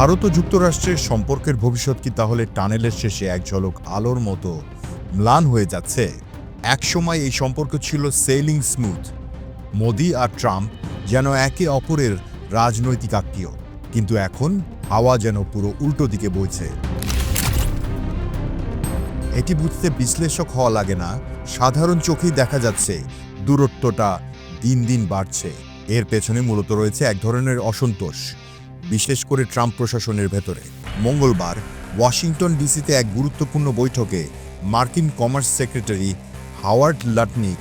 ভারত ও যুক্তরাষ্ট্রের সম্পর্কের ভবিষ্যৎ কি তাহলে টানেলের শেষে এক ঝলক আলোর মতো ম্লান হয়ে যাচ্ছে? একসময় এই সম্পর্ক ছিল সেলিং স্মুথ মোদি আর ট্রাম্প যেন একে অপরের রাজনৈতিক আত্মীয়, কিন্তু এখন হাওয়া যেন পুরো উল্টো দিকে বইছে। এটি বুঝতে বিশ্লেষক হওয়া লাগে না, সাধারণ চোখেই দেখা যাচ্ছে দূরত্বটা দিন দিন বাড়ছে। এর পেছনে মূলত রয়েছে এক ধরনের অসন্তোষ। বিশেষ করে ট্রাম্প প্রশাসনের ভেতরে। মঙ্গলবার ওয়াশিংটন ডিসিতে এক গুরুত্বপূর্ণ বৈঠকে মার্কিন কমার্স সেক্রেটারি হাওয়ার্ড লাটনিক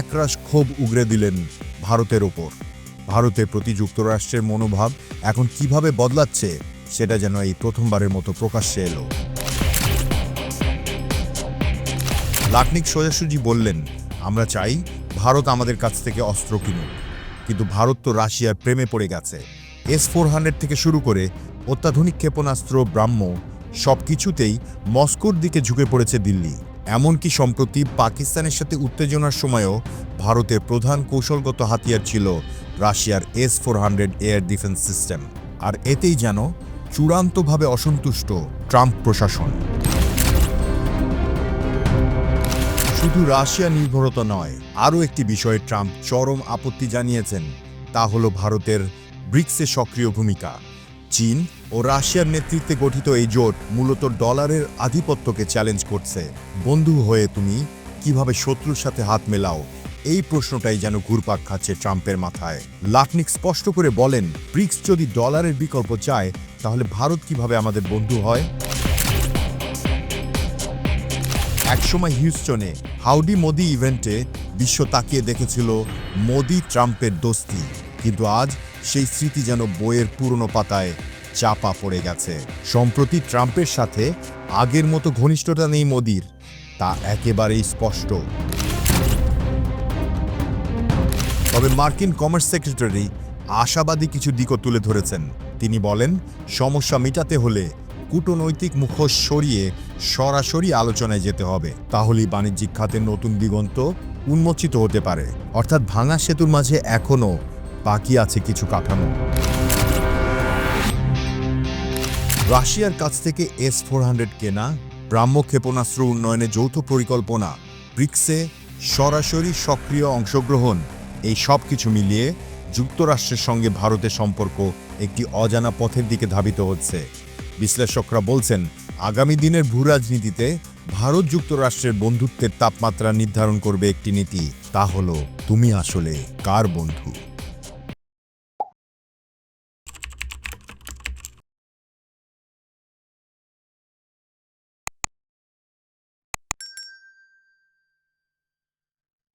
একরাশ ক্ষোভ উগরে দিলেন ভারতের ওপর। ভারতের প্রতি যুক্তরাষ্ট্রের মনোভাব এখন কীভাবে বদলাচ্ছে, সেটা যেন এই প্রথমবারের মতো প্রকাশ্যে এলো। লাটনিক সোজাসুজি বললেন, আমরা চাই ভারত আমাদের কাছ থেকে অস্ত্র কিনুক, কিন্তু ভারত তো রাশিয়ার প্রেমে পড়ে গেছে। এস ফোর হান্ড্রেড থেকে শুরু করে অত্যাধুনিক ক্ষেপণাস্ত্র, ব্রাহ্ম সব কিছুতেই মস্কোর দিকে ঝুঁকে পড়েছে দিল্লি। এমনকি সম্প্রতি পাকিস্তানের সাথে উত্তেজনার সময়ও ভারতের প্রধান কৌশলগত হাতিয়ার ছিল রাশিয়ার S four hundred air defence system আর এতেই যেন চূড়ান্তভাবে অসন্তুষ্ট ট্রাম্প প্রশাসন। শুধু রাশিয়া নির্ভরতা নয়, আরও একটি বিষয়ে ট্রাম্প চরম আপত্তি জানিয়েছেন, তা হল ভারতের ব্রিক্সে সক্রিয় ভূমিকা। চীন ও রাশিয়ার নেতৃত্বে গঠিত এই জোট মূলত ডলারের আধিপত্যকে চ্যালেঞ্জ করছে। বন্ধু হয়ে তুমি কীভাবে শত্রুর সাথে হাত মেলাও? এই প্রশ্নটাই যেন ঘুরপাক খাচ্ছে ট্রাম্পের মাথায়। লাটনিক স্পষ্ট করে বলেন, ব্রিক্স যদি ডলারের বিকল্প চায়, তাহলে ভারত কীভাবে আমাদের বন্ধু হয়? একসময় হিউস্টনে হাউডি মোদি ইভেন্টে বিশ্ব তাকিয়ে দেখেছিল মোদি ট্রাম্পের দোস্তি। কিন্তু আজ সেই স্মৃতি যেন বইয়ের পুরনো পাতায় চাপা পড়ে গেছে। সম্প্রতি ট্রাম্পের সাথে আগের মতো ঘনিষ্ঠতা নেই মোদির, তা একেবারেই স্পষ্ট। তবে মার্কিন কমার্স সেক্রেটারি আশাবাদী কিছু দিকও তুলে ধরেছেন। তিনি বলেন, সমস্যা মেটাতে হলে কূটনৈতিক মুখোশ সরিয়ে সরাসরি আলোচনায় যেতে হবে। তাহলেই বাণিজ্যিক খাতের নতুন দিগন্ত উন্মোচিত হতে পারে। অর্থাৎ ভাঙা সেতুর মাঝে এখনও বাকি আছে কিছু কাঠামো। রাশিয়ার কাছ থেকে এস ফোর হান্ড্রেড কেনা, ব্রাহ্ম ক্ষেপণাস্ত্র উন্নয়নে যৌথ পরিকল্পনা, ব্রিক্সে সরাসরি সক্রিয় অংশগ্রহণ, এই সব কিছু মিলিয়ে যুক্তরাষ্ট্রের সঙ্গে ভারতের সম্পর্ক একটি অজানা পথের দিকে ধাবিত হচ্ছে। বিশ্লেষকরা বলছেন, আগামী দিনের ভূ রাজনীতিতে ভারত যুক্তরাষ্ট্রের বন্ধুত্বের তাপমাত্রা নির্ধারণ করবে একটি নীতি। তা হলো, তুমি আসলে কার বন্ধু?